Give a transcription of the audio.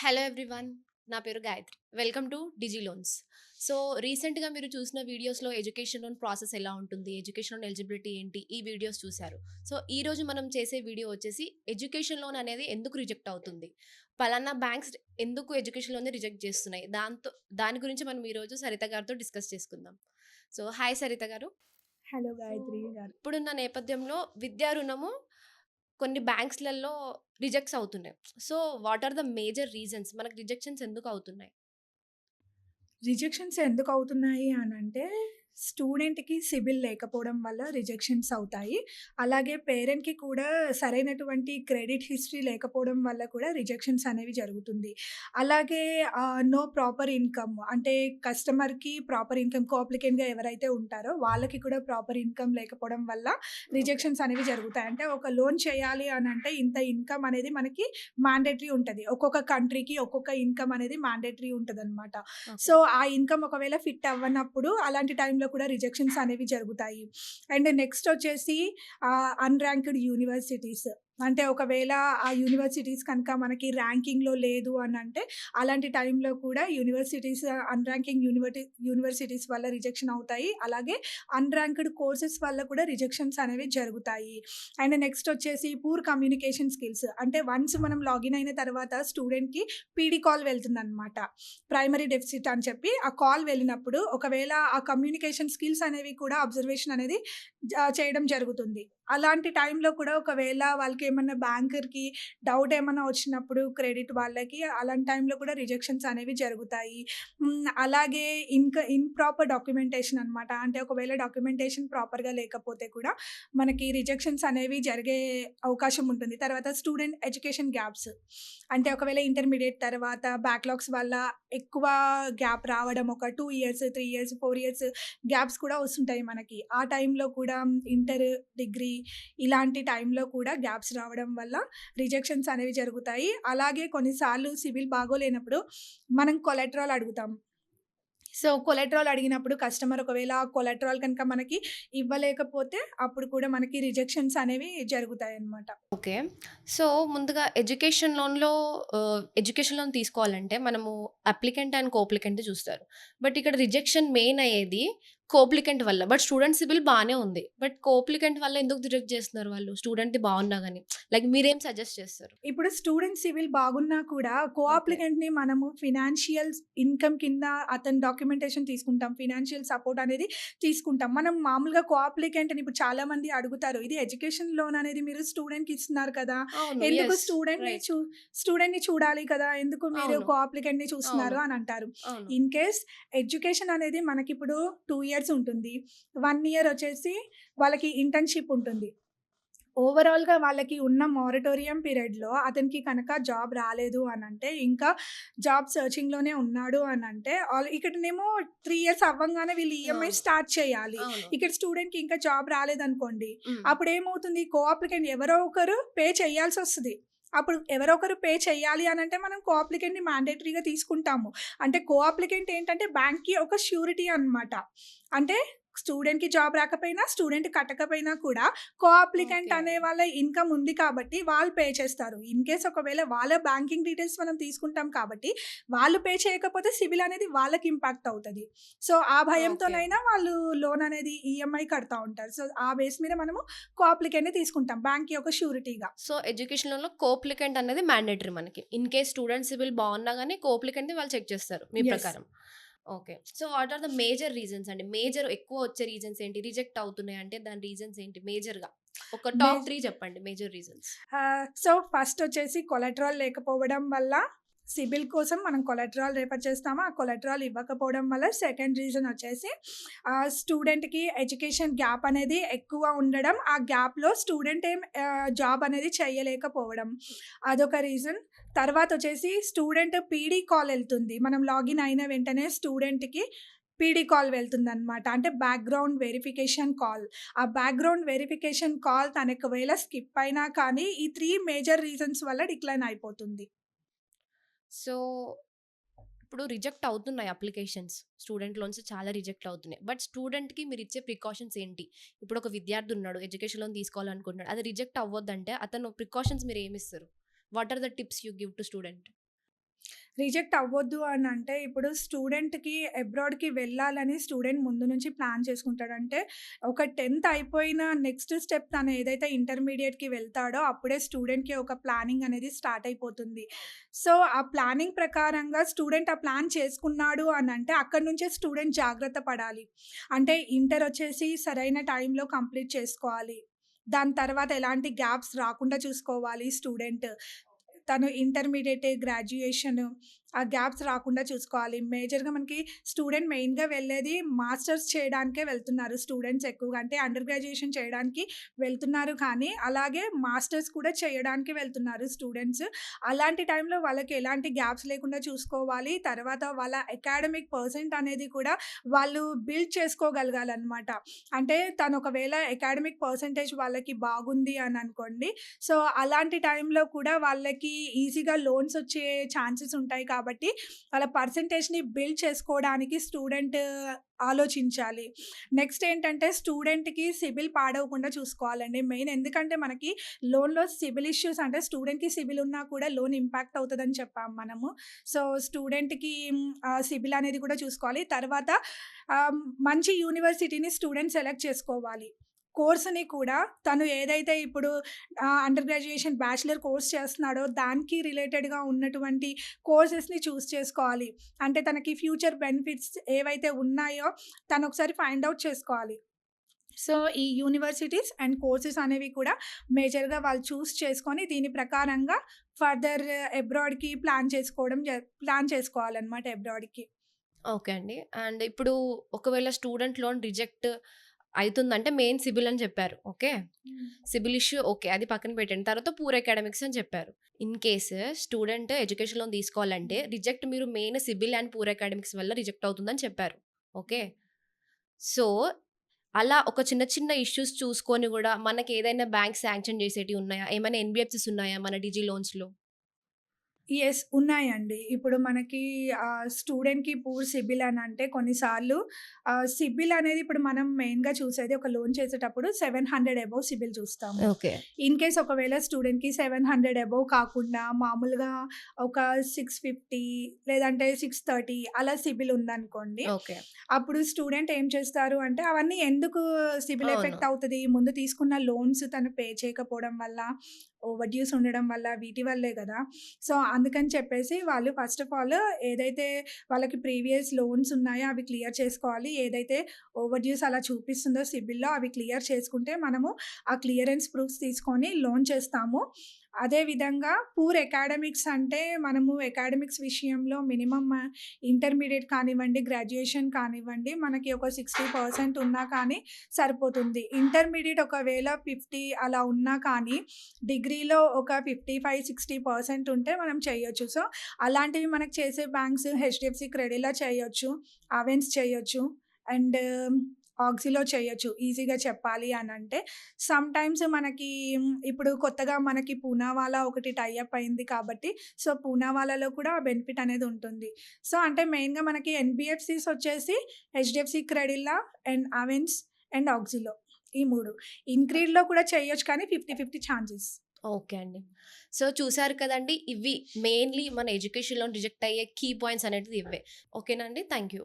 Hello everyone నా పేరు Gayatri. Welcome to Digi loans so రీసెంట్గా మీరు చూసిన వీడియోస్లో ఎడ్యుకేషన్ లోన్ ప్రాసెస్ ఎలా ఉంటుంది? ఎడ్యుకేషన్ లోన్ ఎలిజిబిలిటీ ఏంటి? ఈ వీడియోస్ చూశారు. సో ఈ రోజు మనం చేసే వీడియో వచ్చేసి ఎడ్యుకేషన్ లోన్ అనేది ఎందుకు రిజెక్ట్ అవుతుంది? పలానా బ్యాంక్స్ ఎందుకు ఎడ్యుకేషన్ లోన్ రిజెక్ట్ చేస్తున్నాయి? దాంతో దాని గురించి మనం ఈరోజు సరిత గారితో డిస్కస్ చేసుకుందాం. సో హాయ్ సరిత గారు. హలో గాయత్రి గారు. ఇప్పుడున్న నేపథ్యంలో విద్యా రుణము కొన్ని బ్యాంక్స్లలో రిజెక్ట్స్ అవుతున్నాయి. So what are the major reasons? మనకు రిజెక్షన్స్ ఎందుకు అవుతున్నాయి? రిజెక్షన్స్ ఎందుకు అవుతున్నాయి అని అంటే స్టూడెంట్కి సిబిల్ లేకపోవడం వల్ల రిజెక్షన్స్ అవుతాయి. అలాగే పేరెంట్కి కూడా సరైనటువంటి క్రెడిట్ హిస్టరీ లేకపోవడం వల్ల కూడా రిజెక్షన్స్ అనేవి జరుగుతుంది. అలాగే నో ప్రాపర్ ఇన్కమ్ అంటే కస్టమర్కి ప్రాపర్ ఇన్కమ్ కోఅప్లికెంట్గా ఎవరైతే ఉంటారో వాళ్ళకి కూడా ప్రాపర్ ఇన్కమ్ లేకపోవడం వల్ల రిజెక్షన్స్ అనేవి జరుగుతాయి. అంటే ఒక లోన్ చేయాలి అని అంటే ఇంత ఇన్కమ్ అనేది మనకి మ్యాండేటరీ ఉంటుంది. ఒక్కొక్క కంట్రీకి ఒక్కొక్క ఇన్కమ్ అనేది మ్యాండేటరీ ఉంటుంది అనమాట సో ఆ ఇన్కమ్ ఒకవేళ ఫిట్ అవ్వనప్పుడు అలాంటి టైంలో కూడా రిజెక్షన్స్ అనేవి జరుగుతాయి. అండ్ నెక్స్ట్ వచ్చేసి అన్ర్యాంక్డ్ యూనివర్సిటీస్. అంటే ఒకవేళ ఆ యూనివర్సిటీస్ కనుక మనకి ర్యాంకింగ్లో లేదు అని అంటే అలాంటి టైంలో కూడా యూనివర్సిటీస్ అన్ర్యాంకింగ్ యూనివర్టి యూనివర్సిటీస్ వల్ల రిజెక్షన్ అవుతాయి. అలాగే అన్ర్యాంక్డ్ కోర్సెస్ వల్ల కూడా రిజెక్షన్స్ అనేవి జరుగుతాయి. అండ్ నెక్స్ట్ వచ్చేసి పూర్ కమ్యూనికేషన్ స్కిల్స్. అంటే వన్స్ మనం లాగిన్ అయిన తర్వాత స్టూడెంట్కి పీడీ కాల్ వెళ్తుంది అనమాట ప్రైమరీ డెఫిసిట్ అని చెప్పి ఆ కాల్ వెళ్ళినప్పుడు ఒకవేళ ఆ కమ్యూనికేషన్ స్కిల్స్ అనేవి కూడా అబ్జర్వేషన్ అనేది చేయడం జరుగుతుంది. అలాంటి టైంలో కూడా ఒకవేళ వాళ్ళకి ఏమైనా బ్యాంకర్కి డౌట్ ఏమైనా వచ్చినప్పుడు క్రెడిట్ వాళ్ళకి అలాంటి టైంలో కూడా రిజెక్షన్స్ అనేవి జరుగుతాయి. అలాగే ఇంకా ఇన్ప్రాపర్ డాక్యుమెంటేషన్ అనమాట అంటే ఒకవేళ డాక్యుమెంటేషన్ ప్రాపర్గా లేకపోతే కూడా మనకి రిజెక్షన్స్ అనేవి జరిగే అవకాశం ఉంటుంది. తర్వాత స్టూడెంట్ ఎడ్యుకేషన్ గ్యాప్స్. అంటే ఒకవేళ ఇంటర్మీడియట్ తర్వాత బ్యాక్లాగ్స్ వల్ల ఎక్కువ గ్యాప్ రావడం ఒక two years three years four years gaps కూడా వస్తుంటాయి మనకి. ఆ టైంలో కూడా ఇంటర్ డిగ్రీ ఇలాంటి టైంలో కూడా గ్యాప్స్ రావడం వల్ల రిజెక్షన్స్ అనేవి జరుగుతాయి. అలాగే కొన్నిసార్లు సివిల్ బాగోలేనప్పుడు మనం కొలెట్రాల్ అడుగుతాం. సో కొలెట్రాల్ అడిగినప్పుడు కస్టమర్ ఒకవేళ ఆ కొలెట్రాల్ కనుక మనకి ఇవ్వలేకపోతే అప్పుడు కూడా మనకి రిజెక్షన్స్ అనేవి జరుగుతాయి అన్నమాట ఓకే. సో ముందుగా ఎడ్యుకేషన్ లోన్లో ఎడ్యుకేషన్ లోన్ తీసుకోవాలంటే మనము అప్లికెంట్ అండ్ కోప్లికెంట్ చూస్తారు. బట్ ఇక్కడ రిజెక్షన్ మెయిన్ అయ్యేది కోప్లికెంట్ వల్ల. బట్ స్టూడెంట్ సిబిల్ బాగానే ఉంది. బట్ కోప్లికెంట్ వల్ల ఎందుకు రిజెక్ట్ చేస్తున్నారు వాళ్ళు? స్టూడెంట్ బాగున్నా కానీ లైక్ మీరేం సజెస్ట్ చేస్తారు? ఇప్పుడు స్టూడెంట్ సివిల్ బాగున్నా కూడా కోఆప్లికెంట్ని మనము ఫినాన్షియల్ ఇన్కమ్ కింద అతని డాక్యుమెంటేషన్ తీసుకుంటాం. ఫినాన్షియల్ సపోర్ట్ అనేది తీసుకుంటాం. మనం మామూలుగా కోఆప్లికెంట్ అని ఇప్పుడు చాలా మంది అడుగుతారు. ఇది ఎడ్యుకేషన్ లోన్ అనేది మీరు స్టూడెంట్కి ఇస్తున్నారు కదా. ఎందుకు స్టూడెంట్ని. చూ స్టూడెంట్ని చూడాలి కదా? ఎందుకు మీరు. కోఆప్లికెంట్ని చూస్తున్నారు. అని అంటారు. ఇన్ కేస్ ఎడ్యుకేషన్ అనేది మనకి ఇప్పుడు టూ ఇయర్స్ ఉంటుంది. వన్ ఇయర్ వచ్చేసి వాళ్ళకి ఇంటర్న్షిప్ ఉంటుంది. ఓవరాల్గా వాళ్ళకి ఉన్న మారిటోరియం పీరియడ్లో అతనికి కనుక జాబ్ రాలేదు అని అంటే ఇంకా జాబ్ సర్చింగ్లోనే ఉన్నాడు అని అంటే ఇక్కడనేమో త్రీ ఇయర్స్ అవ్వంగానే వీళ్ళు ఈఎంఐ. స్టార్ట్ చేయాలి. అవును. ఇక్కడ స్టూడెంట్కి ఇంకా జాబ్ రాలేదనుకోండి. అప్పుడు ఏమవుతుంది కోఆప్లికెంట్ ఎవరో ఒకరు పే చేయాల్సి వస్తుంది అప్పుడు ఎవరొకరు పే చేయాలి అని అంటే మనం కో అప్లికెంట్ని మ్యాండేటరీగా తీసుకుంటాము. అంటే కోఆప్లికెంట్ ఏంటంటే బ్యాంక్కి ఒక ష్యూరిటీ అనమాట అంటే స్టూడెంట్కి జాబ్ రాకపోయినా స్టూడెంట్ కట్టకపోయినా కూడా కోఆప్లికెంట్ Okay. అనే వాళ్ళ ఇన్కమ్ ఉంది కాబట్టి వాళ్ళు పే చేస్తారు. ఇన్ కేస్ ఒకవేళ వాళ్ళ బ్యాంకింగ్ డీటెయిల్స్ మనం తీసుకుంటాం కాబట్టి వాళ్ళు పే చేయకపోతే సివిల్ అనేది వాళ్ళకి ఇంపాక్ట్ అవుతుంది. సో ఆ భయంతోనైనా వాళ్ళు లోన్ అనేది ఈఎంఐ కడతా ఉంటారు. సో ఆ బేస్ మీద మనము కోఆప్లికెంట్ని తీసుకుంటాం బ్యాంక్ యొక్క షూరిటీగా. సో ఎడ్యుకేషన్ లోన్లో కోప్లికెంట్ అనేది మ్యాండేటరీ మనకి. ఇన్ కేస్ స్టూడెంట్ సివిల్ బాగున్నా కానీ కోప్లికెంట్ వాళ్ళు చెక్ చేస్తారు మీ. ప్రకారం. Okay. So what are the major reasons అండి? మేజర్ ఎక్కువ వచ్చే రీజన్స్ ఏంటి? రిజెక్ట్ అవుతున్నాయి అంటే దాని రీజన్స్ ఏంటి? మేజర్గా ఒక టాప్ త్రీ చెప్పండి. Major reasons. సో ఫస్ట్ వచ్చేసి కొలెట్రాల్ లేకపోవడం వల్ల సిబిల్ కోసం మనం కొలెట్రాల్ రేపర్ చేస్తాము? ఆ కొలెట్రాల్ ఇవ్వకపోవడం వల్ల సెకండ్ రీజన్ వచ్చేసి స్టూడెంట్కి ఎడ్యుకేషన్ గ్యాప్ అనేది ఎక్కువ ఉండడం ఆ గ్యాప్లో స్టూడెంట్ ఏం జాబ్ అనేది చేయలేకపోవడం. అదొక రీజన్. తర్వాత వచ్చేసి స్టూడెంట్ పీడీ కాల్ వెళ్తుంది. మనం లాగిన్ అయిన వెంటనే స్టూడెంట్కి పీడీ కాల్ వెళ్తుంది అనమాట అంటే బ్యాక్గ్రౌండ్ వెరిఫికేషన్ కాల్. ఆ బ్యాక్గ్రౌండ్ వెరిఫికేషన్ కాల్ తనకు ఒకవేళ స్కిప్ అయినా కానీ ఈ త్రీ మేజర్ రీజన్స్ వల్ల డిక్లైన్ అయిపోతుంది. సో ఇప్పుడు రిజెక్ట్ అవుతున్నాయి అప్లికేషన్స్. స్టూడెంట్ లోన్స్ చాలా రిజెక్ట్ అవుతున్నాయి. బట్ స్టూడెంట్కి మీరు ఇచ్చే ప్రికాషన్స్ ఏంటి? ఇప్పుడు ఒక విద్యార్థి ఉన్నాడు ఎడ్యుకేషన్ లోన్ తీసుకోవాలనుకుంటున్నాడు అది రిజెక్ట్ అవ్వద్దంటే అతను ప్రికాషన్స్ మీరు ఏమిస్తారు what are the tips you give to student? Reject అవ్వద్దు అని అంటే ఇప్పుడు స్టూడెంట్‌కి అబ్రాడ్‌కి వెళ్ళాలని స్టూడెంట్ ముందు నుంచి ప్లాన్ చేసుకుంటాడు. అంటే ఒక 10థ్ అయిపోయిన నెక్స్ట్ స్టెప్ తను ఏదైతే ఇంటర్మీడియట్కి వెళ్తాడో అప్పుడే స్టూడెంట్‌కి ఒక ప్లానింగ్ అనేది స్టార్ట్ అయిపోతుంది. సో, ఆ ప్లానింగ్ ప్రకారంగా స్టూడెంట్ ఆ ప్లాన్ చేసుకున్నాడు అని అంటే అక్కడి నుంచే స్టూడెంట్ జాగ్రత్త పడాలి. అంటే ఇంటర్ వచ్చేసి సరైన టైంలో కంప్లీట్ చేసుకోవాలి. దాని తర్వాత ఎలాంటి గ్యాప్స్ రాకుండా చూసుకోవాలి స్టూడెంట్. తను ఇంటర్మీడియట్ గ్రాడ్యుయేషన్ ఆ గ్యాప్స్ రాకుండా చూసుకోవాలి. మేజర్‌గా మనకి స్టూడెంట్ మెయిన్‌గా వెళ్ళేది మాస్టర్స్ చేయడానికే వెళ్తున్నారు స్టూడెంట్స్ ఎక్కువగా. అంటే అండర్ గ్రాడ్యుయేషన్ చేయడానికి వెళ్తున్నారు కానీ, అలాగే మాస్టర్స్ కూడా చేయడానికి వెళ్తున్నారు స్టూడెంట్స్. అలాంటి టైంలో వాళ్ళకి ఎలాంటి గ్యాప్స్ లేకుండా చూసుకోవాలి. తర్వాత వాళ్ళ అకాడమిక్ పర్సెంట్ అనేది కూడా వాళ్ళు బిల్డ్ చేసుకోగలగాలన్నమాట అంటే తను ఒకవేళ అకాడమిక్ పర్సంటేజ్ వాళ్ళకి బాగుంది అని అనుకోండి. సో, అలాంటి టైంలో కూడా వాళ్ళకి ఈజీగా లోన్స్ వచ్చే ఛాన్సెస్ ఉంటాయి కాబట్టి, కాబట్టి వాళ్ళ పర్సెంటేజ్‌ని బిల్డ్ చేసుకోవడానికి స్టూడెంట్ ఆలోచించాలి. నెక్స్ట్ ఏంటంటే స్టూడెంట్‌కి సిబిల్ పాడవకుండా చూసుకోవాలండి. మెయిన్ ఎందుకంటే మనకి లోన్‌లో సిబిల్ ఇష్యూస్ అంటే స్టూడెంట్‌కి సిబిల్ ఉన్నా కూడా లోన్ ఇంపాక్ట్ అవుతుందని చెప్పాము మనము. సో, స్టూడెంట్‌కి సిబిల్ అనేది కూడా చూసుకోవాలి. తర్వాత మంచి యూనివర్సిటీని స్టూడెంట్ సెలెక్ట్ చేసుకోవాలి. కోర్స్‌ని కూడా తను ఏదైతే ఇప్పుడు అండర్ గ్రాడ్యుయేషన్ బ్యాచిలర్ కోర్స్ చేస్తున్నాడో దానికి రిలేటెడ్‌గా ఉన్నటువంటి కోర్సెస్‌ని చూస్ చేసుకోవాలి. అంటే తనకి ఫ్యూచర్ బెనిఫిట్స్ ఏవైతే ఉన్నాయో తను ఒకసారి ఫైండ్ అవుట్ చేసుకోవాలి. సో, ఈ యూనివర్సిటీస్ అండ్ కోర్సెస్ అనేవి కూడా మేజర్‌గా వాళ్ళు చూస్ చేసుకొని దీని ప్రకారంగా ఫర్దర్ అబ్రాడ్‌కి ప్లాన్ చేసుకోవడం జ ప్లాన్ చేసుకోవాలన్నమాట అబ్రాడ్‌కి. ఓకే అండి. అండ్ ఇప్పుడు ఒకవేళ స్టూడెంట్ లోన్ రిజెక్ట్ అయితుందంటే మెయిన్ సిబిల్ అని చెప్పారు. ఓకే. CIBIL issue okay. అది పక్కన పెట్టండి. తర్వాత పూర్ అకాడమిక్స్ అని చెప్పారు. In case student education loan తీసుకోవాలంటే రిజెక్ట్ మీరు main CIBIL and poor academics వల్ల రిజెక్ట్ అవుతుందని చెప్పారు. ఓకే. సో, అలా ఒక చిన్న చిన్న ఇష్యూస్ చూసుకొని గూడా మనకి ఏదైనా బ్యాంక్ శాంక్షన్ చేసేటివి ఉన్నాయా? ఏమైనా ఎన్‌బిఎఫ్‌సిస్ ఉన్నాయా మన డిజి లోన్స్‌లో? యెస్. ఉన్నాయండి. ఇప్పుడు మనకి స్టూడెంట్‌కి పూర్ సిబిల్ అని అంటే కొన్నిసార్లు సిబిల్ అనేది ఇప్పుడు మనం మెయిన్‌గా చూసేది ఒక లోన్ చేసేటప్పుడు 700 అబోవ్ సిబిల్ చూస్తాము. ఓకే. ఇన్ కేస్ ఒకవేళ స్టూడెంట్‌కి 700 అబోవ్ కాకుండా మామూలుగా ఒక 650 లేదంటే 630 అలా సిబిల్ ఉందనుకోండి. ఓకే. అప్పుడు స్టూడెంట్ ఏం చేస్తారు అంటే అవన్నీ ఎందుకు సిబిల్. ఎఫెక్ట్ అవుతది? ముందు తీసుకున్న లోన్స్ తను పే చేయకపోవడం వల్ల, ఓవర్ డ్యూస్ ఉండడం వల్ల వీటి వల్లే కదా సో, అందుకని చెప్పేసి వాళ్ళు ఫస్ట్ ఆఫ్ ఆల్ ఏదైతే వాళ్ళకి ప్రీవియస్ లోన్స్ ఉన్నాయో అవి క్లియర్ చేసుకోవాలి. ఏదైతే ఓవర్ డ్యూస్ అలా చూపిస్తుందో సిబిల్‌లో అవి క్లియర్ చేసుకుంటే మనము ఆ క్లియరెన్స్ ప్రూఫ్స్ తీసుకొని లోన్ చేస్తాము. అదే విధంగా పూర్ అకాడమిక్స్ అంటే మనము అకాడమిక్స్ విషయంలో మినిమమ్ ఇంటర్మీడియట్ కానివ్వండి, గ్రాడ్యుయేషన్ కానివ్వండి మనకి ఒక 60% ఉన్నా కానీ సరిపోతుంది. ఇంటర్మీడియట్ ఒకవేళ 50 అలా ఉన్నా కానీ డిగ్రీలో ఒక 55, 60% ఉంటే మనం చేయొచ్చు. సో, అలాంటివి మనకు చేసే బ్యాంక్స్ హెచ్‌డిఎఫ్‌సి క్రెడిట్‌లో చేయొచ్చు. అవెన్స్ చేయొచ్చు. అండ్ ఆక్సిలో చేయొచ్చు. ఈజీగా చెప్పాలి అని అంటే సమ్‌టైమ్స్ మనకి ఇప్పుడు కొత్తగా మనకి పూనావాలా ఒకటి టై అప్ అయింది కాబట్టి సో, పూనావాలాలో కూడా ఆ బెనిఫిట్ అనేది ఉంటుంది. సో, అంటే మెయిన్‌గా మనకి ఎన్‌బిఎఫ్‌సిస్ వచ్చేసి HDFC Credila and Avanse and Auxilo ఈ మూడు ఇన్‌క్రీడ్‌లో కూడా చేయొచ్చు కానీ 50, 50 ఛాన్సెస్. ఓకే అండి. సో, చూసారు కదండీ! ఇవి మెయిన్‌లీ మన ఎడ్యుకేషన్లో రిజెక్ట్ అయ్యే కీ పాయింట్స్ అనేటివి ఇవే. ఓకేనండి థ్యాంక్ యూ.